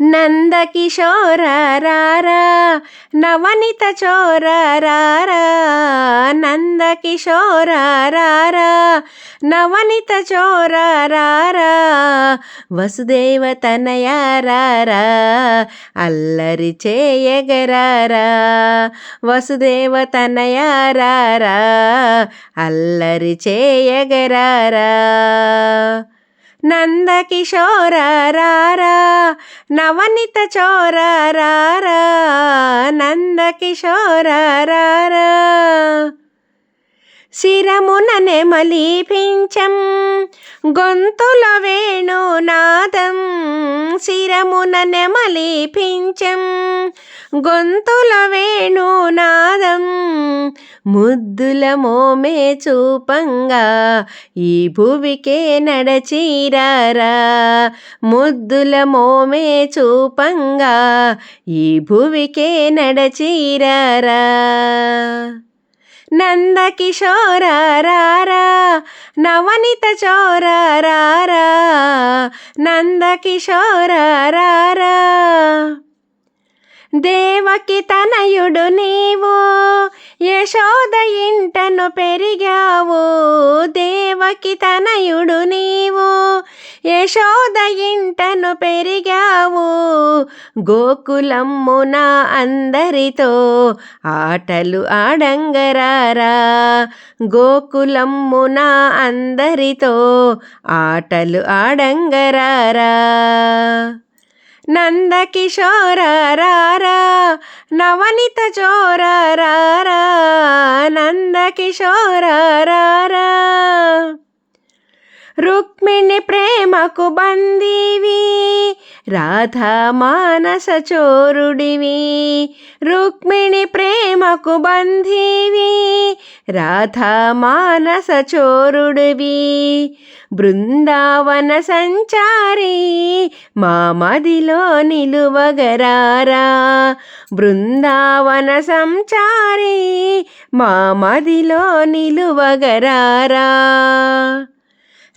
నందకిశోర రారా నవనిత చోర రారా నందకిశోర రారా నవనిత చోర రారా వసుదేవ తనయ రారా అల్లరి చేయగరారా వసుదేవ తనయ రారా అల్లరి చేయగరారా. నందకిశోర రారా నవనిత చోర రారా నందకిశోర రారా శిరమున నెమలిపించం గొంతుల వేణునాదం శిరమున నెమలిపించం గొంతుల వేణునాదం ముద్దుల మోమే చూపంగా ఈ భువికే నడచీరారా? ముద్దుల మోమే చూపంగా ఈ భువికే నడచీరారా? నందకిశోరారా నవనిత చోర రారా దేవకి తనయుడు నీవు యశోద ఇంటను పెరిగావు. దేవకి తనయుడు నీవు యశోద ఇంటను పెరిగావు. గోకులమ్మున అందరితో ఆటలు ఆడంగరారా. గోకులమ్మున అందరితో ఆటలు ఆడంగరారా. నందకిశోర రారా నవనిత చోర రారా నందకిశోర రారా రుక్మిణి ప్రేమకు బందీవి రాధా మానస చోరుడివి రుక్మిణి ప్రేమకు బంధీవి రాధా మానస చోరుడివి బృందావన సంచారి మా మదిలో నిలువగరారా. బృందావన సంచారి మా మదిలో నిలువగరారా.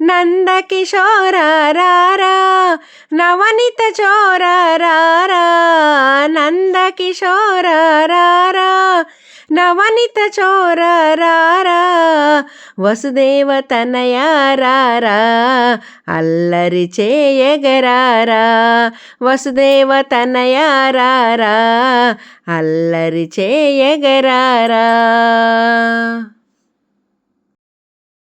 నందకిశోరారా నవనిత చోర రారా నవనిత చోర రారా వసుదేవ తనయ రారా అల్లరి చేయగరారా వసుదేవ తనయ రారా అల్లరి చేయగరారా.